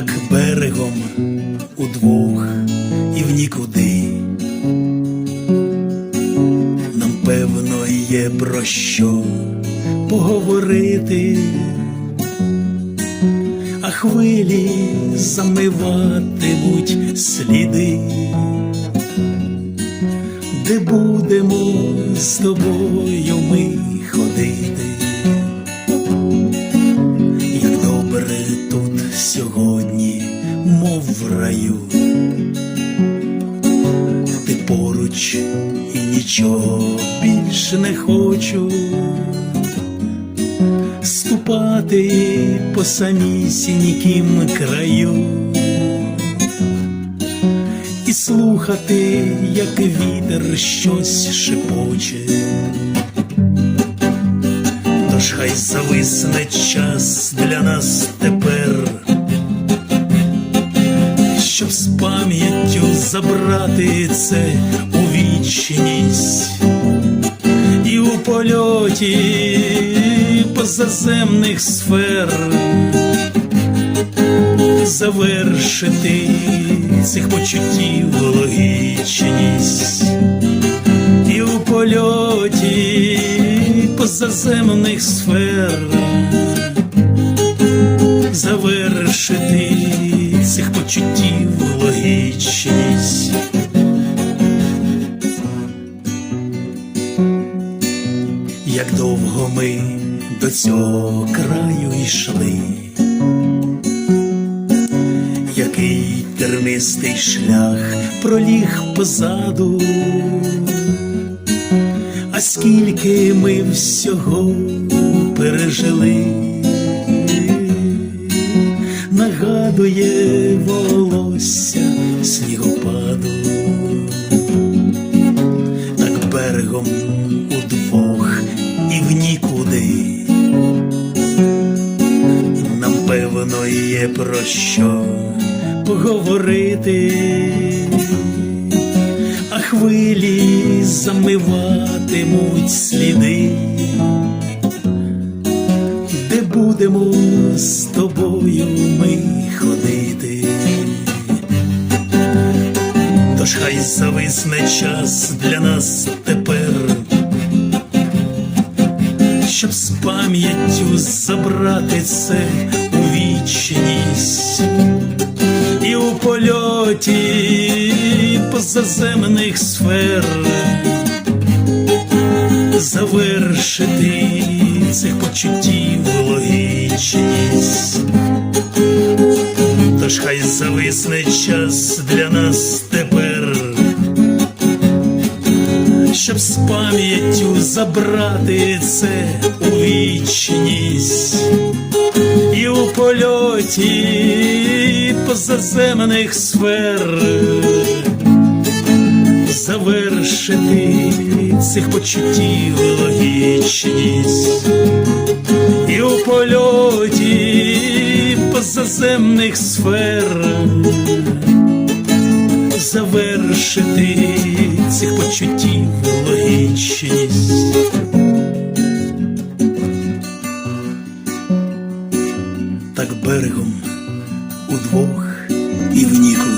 так берегом удвох і в нікуди. Нам певно є про що поговорити, а хвилі замиватимуть сліди, де будемо з тобою ми ходити. Сьогодні, мов в раю. Ти поруч і нічого більше не хочу. Ступати по самісіньким краю. І слухати, як вітер щось шепоче. Тож хай зависне час для нас тепер з пам'яттю забрати це у вічність. І у польоті позаземних сфер завершити цих почуттів логічність. І у польоті позаземних сфер завершити цих почуттів Як довго ми до цього краю йшли, який тернистий шлях проліг позаду, а скільки ми всього пережили. Нагадує волосся снігопаду, про що поговорити, а хвилі замиватимуть сліди де будемо з тобою ми ходити. Тож хай зависне час для нас тепер, щоб з пам'яттю забрати це вічність і у польоті позаземних сфер завершити цих почуттів логічність. Тож хай зависне час для нас тепер, щоб з пам'яттю забрати це у вічність і у польоті позаземних сфер завершити цих почуттів логічність і у польоті позаземних сфер завершити цих почуттів логічність. так берегом удвох і в нікого.